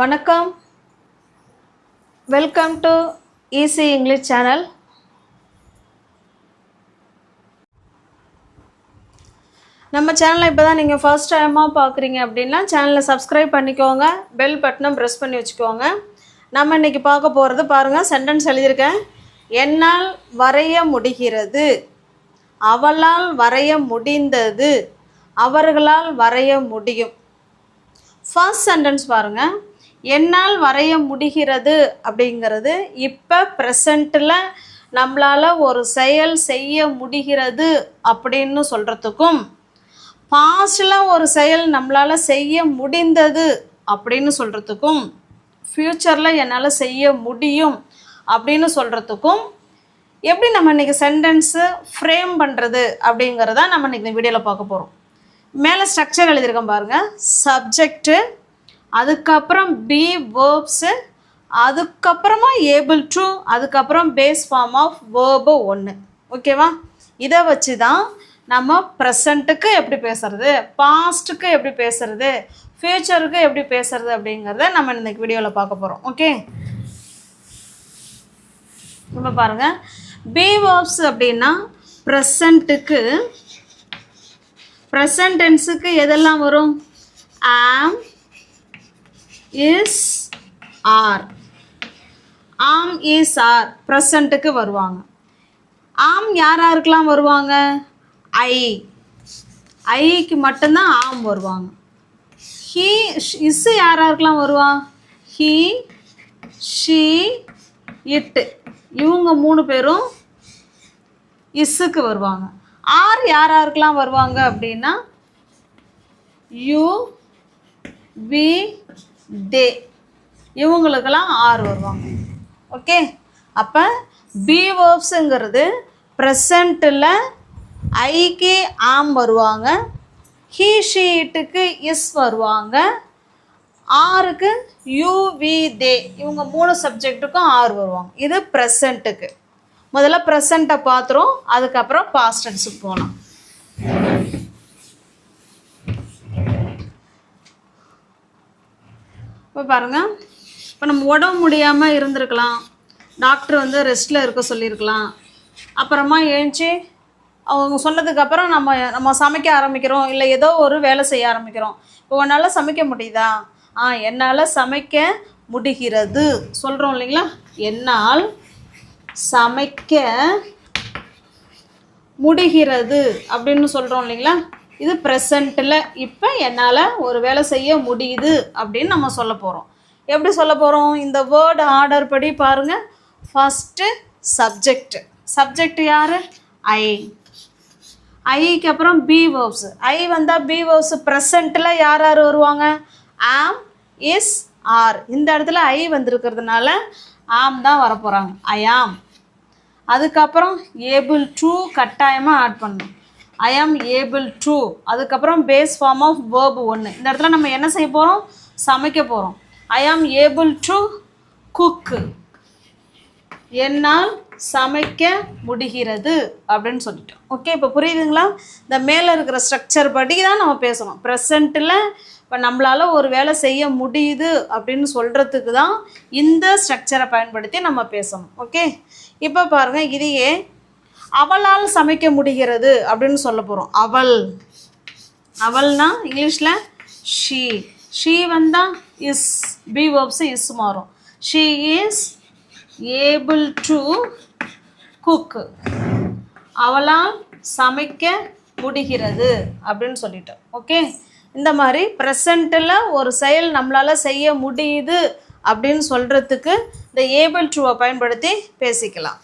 வணக்கம். Welcome to easy English channel நம்ம சேனலை இப்போ தான் நீங்கள் ஃபர்ஸ்ட் டைமாக பார்க்குறீங்க அப்படின்னா சேனலை சப்ஸ்கிரைப் பண்ணிக்கோங்க. பெல் பட்டனும் ப்ரெஸ் பண்ணி வச்சுக்கோங்க. நம்ம இன்றைக்கி பார்க்க போகிறது பாருங்கள் சென்டென்ஸ் எழுதியிருக்கேன். என்னால் வரைய முடிகிறது. அவளால் வரைய முடிந்தது. அவர்களால் வரைய முடியும். ஃபர்ஸ்ட் சென்டென்ஸ் பாருங்கள் என்னால் வரைய முடிகிறது அப்படிங்கிறது இப்போ ப்ரெசண்ட்டில் நம்மளால் ஒரு செயல் செய்ய முடிகிறது அப்படின்னு சொல்கிறதுக்கும் பாஸ்டில் ஒரு செயல் நம்மளால் செய்ய முடிந்தது அப்படின்னு சொல்கிறதுக்கும் ஃப்யூச்சரில் என்னால் செய்ய முடியும் அப்படின்னு சொல்கிறதுக்கும் எப்படி நம்ம இன்றைக்கி சென்டென்ஸு ஃப்ரேம் பண்ணுறது அப்படிங்கிறத நம்ம இன்றைக்கி இந்த வீடியோவில் பார்க்க போகிறோம் மேலே ஸ்ட்ரக்சர் எழுதியிருக்கேன் பாருங்கள் சப்ஜெக்ட்டு அதுக்கப்புறம் பி வேர்ப்ஸு அதுக்கப்புறமா ஏபிள் டு அதுக்கப்புறம் பேஸ் ஃபார்ம் ஆஃப் வேர்பு ஒன்று ஓகேவா இதை வச்சு தான் நம்ம ப்ரெசண்ட்டுக்கு எப்படி பேசுறது பாஸ்ட்டுக்கு எப்படி பேசுறது ஃப்யூச்சருக்கு எப்படி பேசுறது அப்படிங்கிறத நம்ம இன்னைக்கு வீடியோவில் பார்க்க போகிறோம் ஓகே இப்போ பாருங்கள் பி வேர்ப்ஸ் அப்படின்னா ப்ரெசண்ட்டுக்கு ப்ரெசன்டென்ஸுக்கு எதெல்லாம் வரும்? Am is are. Am is are. ப்ரெசண்ட்டுக்கு வருவாங்க. ஆம் யார் யாருக்கெல்லாம் வருவாங்க? ஐ. ஐக்கு மட்டும்தான் ஆம் வருவாங்க. ஹீ இஸ் யார் யாருக்கெல்லாம் வருவா? ஹீ ஷீ இட்டு இவங்க மூணு பேரும் இஸ்ஸுக்கு வருவாங்க. ஆர் யார் யாருக்கெல்லாம் வருவாங்க அப்படின்னா யூ வி தே இவங்களுக்கெல்லாம் ஆர் வருவாங்க. ஓகே அப்போ பி வேர்ப்ஸுங்கிறது ப்ரெசண்ட்டில் ஐக்கு ஆம் வருவாங்க. ஹீ ஷீட்டுக்கு இஸ் வருவாங்க. ஆருக்கு யூ வி தே இவங்க மூணு சப்ஜெக்ட்டுக்கும் ஆர் வருவாங்க. இது ப்ரெசண்ட்டுக்கு முதல்ல ப்ரெசண்ட்டை பார்த்துரும் அதுக்கப்புறம் பாஸ்ட் டென்ஸுக்கு போகலாம் இப்போ பாருங்கள் இப்போ நம்ம உடம்பு முடியாமல் இருந்திருக்கலாம். டாக்டர் வந்து ரெஸ்ட்டில் இருக்க சொல்லியிருக்கலாம் அப்புறமா ஏழுச்சி அவங்க சொன்னதுக்கப்புறம் நம்ம நம்ம சமைக்க ஆரம்பிக்கிறோம். இல்லை ஏதோ ஒரு வேலை செய்ய ஆரம்பிக்கிறோம். இப்போ உன்னால் சமைக்க முடியுதா? ஆ என்னால் சமைக்க முடிகிறது. சொல்கிறோம் இல்லைங்களா? என்னால் சமைக்க முடிகிறது அப்படின்னு சொல்கிறோம் இல்லைங்களா? இது ப்ரெசண்ட்டில் இப்போ என்னால் ஒரு வேலை செய்ய முடியுது அப்படின்னு நம்ம சொல்ல போகிறோம் எப்படி சொல்ல போகிறோம் இந்த வேர்டு ஆர்டர் படி பாருங்கள் ஃபஸ்ட்டு சப்ஜெக்ட் சப்ஜெக்ட் யார்? ஐ ஐக்கு அப்புறம் பி வேர்ப்ஸ் ஐ வந்தால் பி வேர்ப்ஸ் ப்ரெசண்ட்டில் யார் யார் வருவாங்க? ஆம் இஸ் ஆர் இந்த இடத்துல ஐ வந்திருக்கிறதுனால ஆம் தான் வரப்போகிறாங்க ஐ ஆம் அதுக்கப்புறம் ஏபிள் டு கட்டாயமாக ஆட் பண்ணணும். ஐ ஆம் ஏபிள் டு அதுக்கப்புறம் பேஸ் ஃபார்ம் ஆஃப் வேர்பு ஒன்று இந்த இடத்துல நம்ம என்ன செய்ய போகிறோம் சமைக்க போகிறோம் ஐ ஆம் ஏபிள் டு குக்கு என்னால் சமைக்க முடிகிறது அப்படின்னு சொல்லிட்டோம். ஓகே இப்போ புரியுதுங்களா? இந்த மேலே இருக்கிற ஸ்ட்ரக்சர் படி தான் நம்ம பேசணும். ப்ரெசண்ட்டில் இப்போ நம்மளால் ஒரு வேலை செய்ய முடியுது அப்படின்னு சொல்கிறதுக்கு தான் இந்த ஸ்ட்ரக்சரை பயன்படுத்தி நம்ம பேசணும். ஓகே இப்போ பாருங்கள் இதையே அவளால் சமைக்க முடிகிறது அப்படின்னு சொல்ல போகிறோம் அவள். அவள்னா இங்கிலீஷில் ஷீ ஷீ வந்தால் இஸ் பி வேர்ப்ஸ் இஸ் மாறும். She is able to cook அவளால் சமைக்க முடிகிறது அப்படின்னு சொல்லிட்டோம். ஓகே இந்த மாதிரி ப்ரெசண்ட்டில் ஒரு செயல் நம்மளால் செய்ய முடியுது அப்படின்னு சொல்கிறதுக்கு இந்த ஏபிள் ட்ரூவை பயன்படுத்தி பேசிக்கலாம்.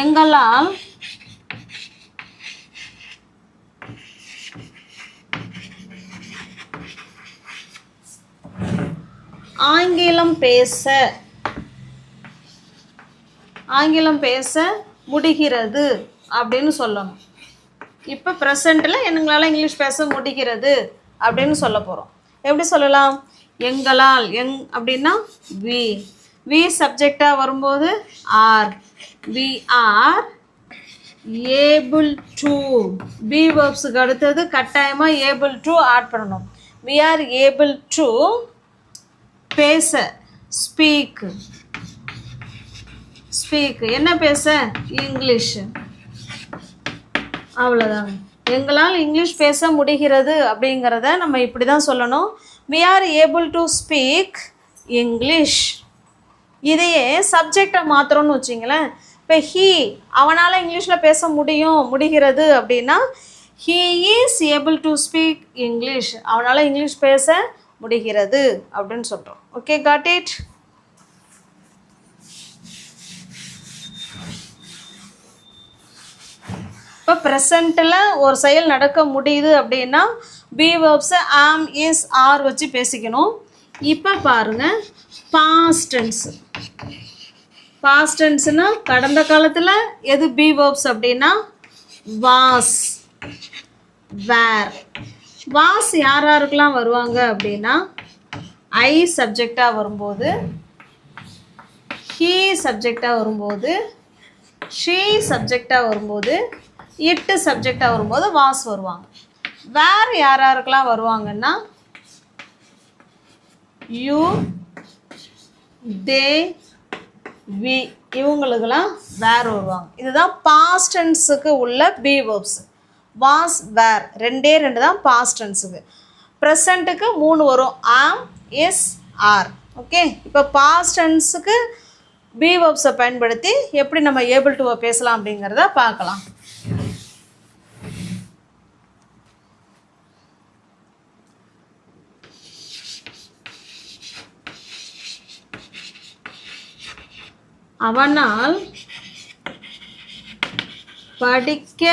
எங்களால் ஆங்கிலம் பேச. ஆங்கிலம் பேச முடிகிறது அப்படின்னு சொல்லணும். இப்போ ப்ரெசண்ட்டில் எங்களால் இங்கிலீஷ் பேச முடிகிறது அப்படின்னு சொல்ல போகிறோம் எப்படி சொல்லலாம்? எங்களால் எங் அப்படின்னா வி வி சப்ஜெக்டாக வரும்போது are we are able to be வேர்ப்ஸுக்கு அடுத்தது கட்டாயமாக ஏபிள் டு ஆட் பண்ணணும். வி ஆர் ஏபிள் டு பேச ஸ்பீக் ஸ்பீக் என்ன பேச? இங்கிலீஷ் அவ்வளோதாங்க எங்களால் இங்கிலீஷ் பேச முடிகிறது அப்படிங்கிறத நம்ம இப்படி தான் சொல்லணும். We are able to speak English இதையே சப்ஜெக்டை மாத்திரம்னு வச்சிங்களேன். இப்போ ஹீ அவனால் இங்கிலீஷில் பேச முடியும் முடிகிறது அப்படின்னா he is able to speak English அவனால் இங்கிலீஷ் பேச முடிகிறது அப்படின்னு சொல்கிறோம் ஓகே காட் இட் இப்போ ப்ரெசண்ட்டில் ஒரு செயல் நடக்க முடியுது அப்படின்னா பி வேர்ப்ஸை ஆம் இஸ் ஆர் வச்சு பேசிக்கணும். இப்போ பாருங்கள் பாஸ்ட் பாஸ்ட் டென்ஸ்னா கடந்த காலத்தில் எது பி வேர்ப்ஸ் அப்படின்னா வாஸ் வேர் வாஸ் யார் யாருக்கெல்லாம் வருவாங்க அப்படின்னா ஐ சப்ஜெக்டாக வரும்போது ஹீ சப்ஜெக்டாக வரும்போது ஷீ சப்ஜெக்டாக வரும்போது எட்டு சப்ஜெக்டாக வரும்போது வாஸ் வருவாங்க. வேறு யார் யாருக்கெல்லாம் வருவாங்கன்னா யூ தே வி இவங்களுக்கெல்லாம் வேர் வருவாங்க இதுதான் பாஸ்டன்ஸுக்கு உள்ள பி வேர்ப்ஸ் வாஸ் வேர் ரெண்டே ரெண்டு தான் பாஸ்டன்ஸுக்கு ப்ரெசண்ட்டுக்கு மூணு வரும். ஆம் எஸ் ஆர் ஓகே இப்போ பாஸ்டன்ஸுக்கு பி வேர்ப்ஸை பயன்படுத்தி எப்படி நம்ம ஏபிள் டு பேசலாம் அப்படிங்கிறத பார்க்கலாம். அவனால் படிக்க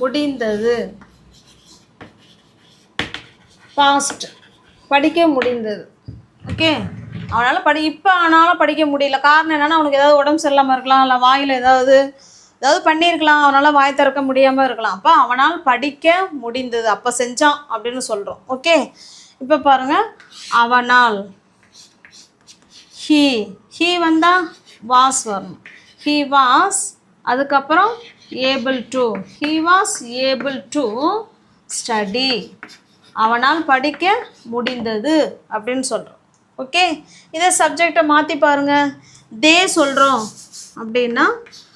முடிந்தது. பாஸ்ட் படிக்க முடிந்தது. ஓகே அவனால் படி இப்போ ஆனாலும் படிக்க முடியல. காரணம் என்னென்னா அவனுக்கு ஏதாவது உடம்பு சரியில்லாமல் இருக்கலாம் இல்லை வாயில் ஏதாவது ஏதாவது பண்ணியிருக்கலாம். அவனால் வாய் திறக்க முடியாமல் இருக்கலாம். அப்போ அவனால் படிக்க முடிந்தது. அப்போ செஞ்சான் அப்படின்னு சொல்கிறோம் ஓகே இப்போ பாருங்கள் அவனால் ஹீ ஹீ வந்தால் வாஸ் வரணும் ஹீ வாஸ் அதுக்கப்புறம் able to he was able to study அவனால் படிக்க முடிந்தது அப்படின்னு சொல்கிறோம் ஓகே இதை சப்ஜெக்டை மாற்றி பாருங்கள் தே சொல்கிறோம் அப்படின்னா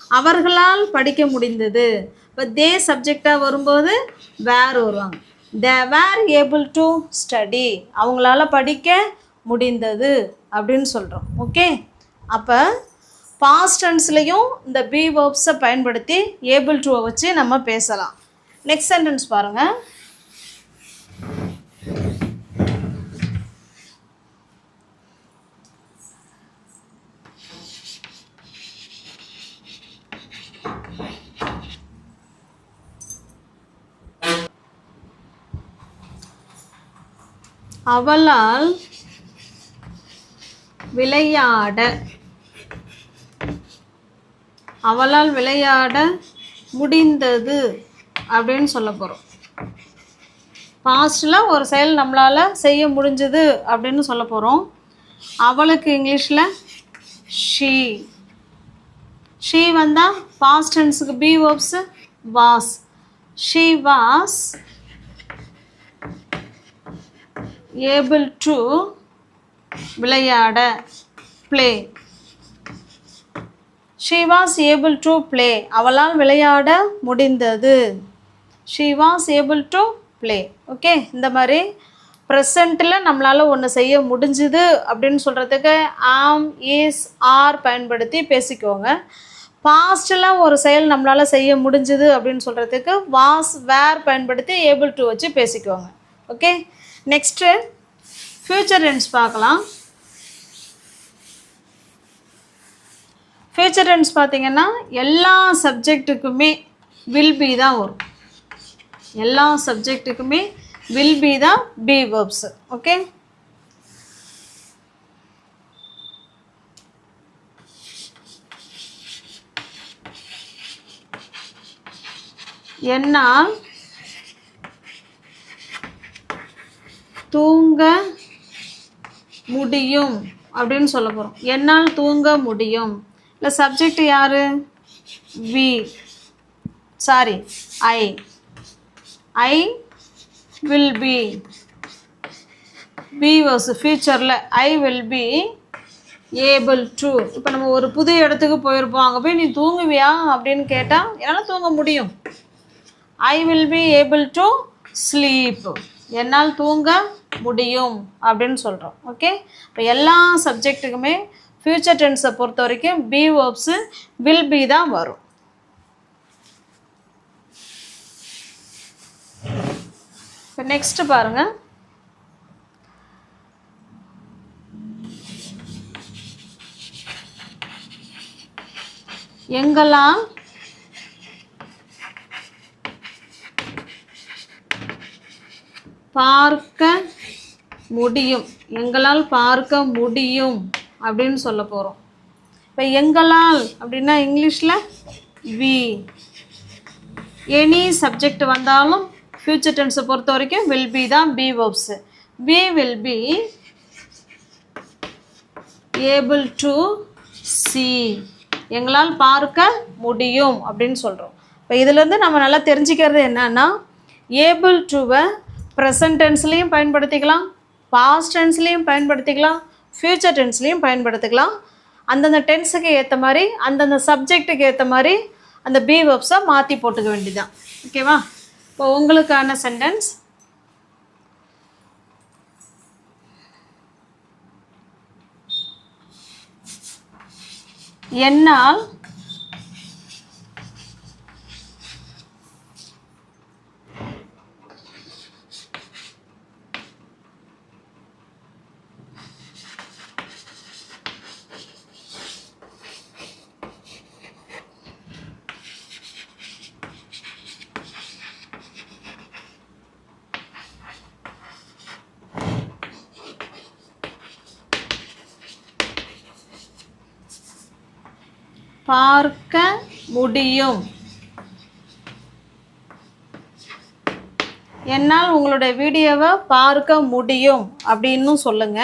அவர்களால் படிக்க முடிந்தது. இப்போ தே சப்ஜெக்டாக வரும்போது வேர் வருவாங்க they were able to study அவங்களால படிக்க முடிந்தது அப்படின்னு சொல்கிறோம் ஓகே அப்போ பாஸ்ட் டென்ஸ்லையும் இந்த பி வேர்ப்ஸை பயன்படுத்தி ஏபிள் டூவை வச்சு நம்ம பேசலாம். நெக்ஸ்ட் சென்டென்ஸ் பாருங்கள் அவளால் விளையாட அவளால் விளையாட முடிந்தது அப்படின்னு சொல்ல போகிறோம் பாஸ்டில் ஒரு செயல் நம்மளால் செய்ய முடிஞ்சது அப்படின்னு சொல்ல போகிறோம் அவளுக்கு இங்கிலீஷில் ஷீ ஷீ வந்தால் past டென்ஸுக்கு be verbs was she was able to விளையாட play she was able to play அவளால் விளையாட முடிந்தது. She was able to play okay இந்த மாதிரி ப்ரெசண்ட்டில் நம்மளால் ஒன்று செய்ய முடிஞ்சுது அப்படின்னு சொல்கிறதுக்கு ஆம் இஸ் ஆர் பயன்படுத்தி பேசிக்கோங்க. பாஸ்டில் ஒரு செயல் நம்மளால் செய்ய முடிஞ்சுது அப்படின்னு சொல்கிறதுக்கு வாஸ் வேர் பயன்படுத்தி ஏபிள் டு வச்சு பேசிக்கோங்க. ஓகே நெக்ஸ்ட்டு ஃப்யூச்சர் டென்ஸ் பார்க்கலாம். ஃபியூச்சர் டென்ஸ் பார்த்தீங்கன்னா எல்லா சப்ஜெக்ட்டுக்குமே வில் பி தான் வரும். எல்லா சப்ஜெக்ட்டுக்குமே வில் பி தான் பி வேர்ப்ஸ் ஓகே என்னால் தூங்க முடியும் அப்படின்னு சொல்ல போகிறோம் என்னால் தூங்க முடியும். இல்லை சப்ஜெக்ட் யார்? We sorry I I will be be was ஃபியூச்சரில் I will be able to இப்போ நம்ம ஒரு புது இடத்துக்கு போயிருப்போம். அங்கே போய் நீ தூங்குவியா அப்படின்னு கேட்டால் என்னால் தூங்க முடியும். I will be able to sleep என்னால் தூங்க முடியும் அப்படின்னு சொல்கிறோம் ஓகே இப்போ எல்லா சப்ஜெக்ட்டுக்குமே ஃப்யூச்சர் டென்ஸை பொறுத்த வரைக்கும் பி வேர்ப்ஸு வில் பி தான் வரும். இப்போ நெக்ஸ்ட்டு பாருங்கள் எங்கெல்லாம் பார்க்க முடியும்? எங்களால் பார்க்க முடியும்? அப்படின்னு சொல்ல போகிறோம் இப்போ எங்களால் அப்படின்னா இங்கிலீஷில் வி எனி சப்ஜெக்ட் வந்தாலும் ஃப்யூச்சர் டென்ஸை பொறுத்த வரைக்கும் வில் பி தான் be verbs we will be able to see எங்களால் பார்க்க முடியும் அப்படின்னு சொல்கிறோம் இப்போ இதுலேருந்து நம்ம நல்லா தெரிஞ்சுக்கிறது என்னன்னா ஏபிள் டுவை ப்ரெசன்ட் டென்ஸ்லேயும் பயன்படுத்திக்கலாம் பாஸ்ட் டென்ஸ்லேயும் பயன்படுத்திக்கலாம் ஃப்யூச்சர் டென்ஸ்லேயும் பயன்படுத்திக்கலாம். அந்தந்த டென்ஸுக்கு ஏற்ற மாதிரி அந்தந்த சப்ஜெக்ட்டுக்கு ஏற்ற மாதிரி அந்த பி வெப்ஸை மாற்றி போட்டுக்க வேண்டியதான் ஓகேவா இப்போ உங்களுக்கான சென்டென்ஸ் என்னால் பார்க்க முடியும். என்னால் உங்களுடைய வீடியோவை பார்க்க முடியும் அப்படின்னு சொல்லுங்க.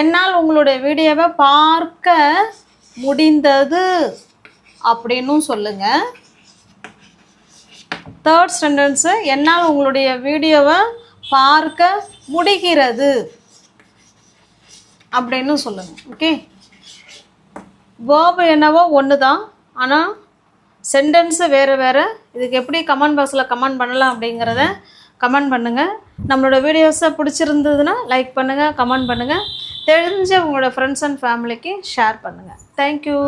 என்னால் உங்களுடைய வீடியோவை பார்க்க முடிந்தது அப்படின்னும் சொல்லுங்க. தேர்ட் சென்டென்ஸு என்னால் உங்களுடைய வீடியோவை பார்க்க முடிகிறது அப்படின்னு சொல்லுங்க. ஓகே வேர்பு என்னவோ ஒன்று தான் ஆனால் சென்டென்ஸு வேறு வேறு. இதுக்கு எப்படி கமெண்ட் பாக்ஸில் கமெண்ட் பண்ணலாம் அப்படிங்கிறத கமெண்ட் பண்ணுங்கள் நம்மளோட வீடியோஸை பிடிச்சிருந்ததுன்னா லைக் பண்ணுங்கள் கமெண்ட் பண்ணுங்கள் தெரிஞ்ச உங்களோட ஃப்ரெண்ட்ஸ் அண்ட் ஃபேமிலிக்கு ஷேர் பண்ணுங்கள் தேங்க்யூ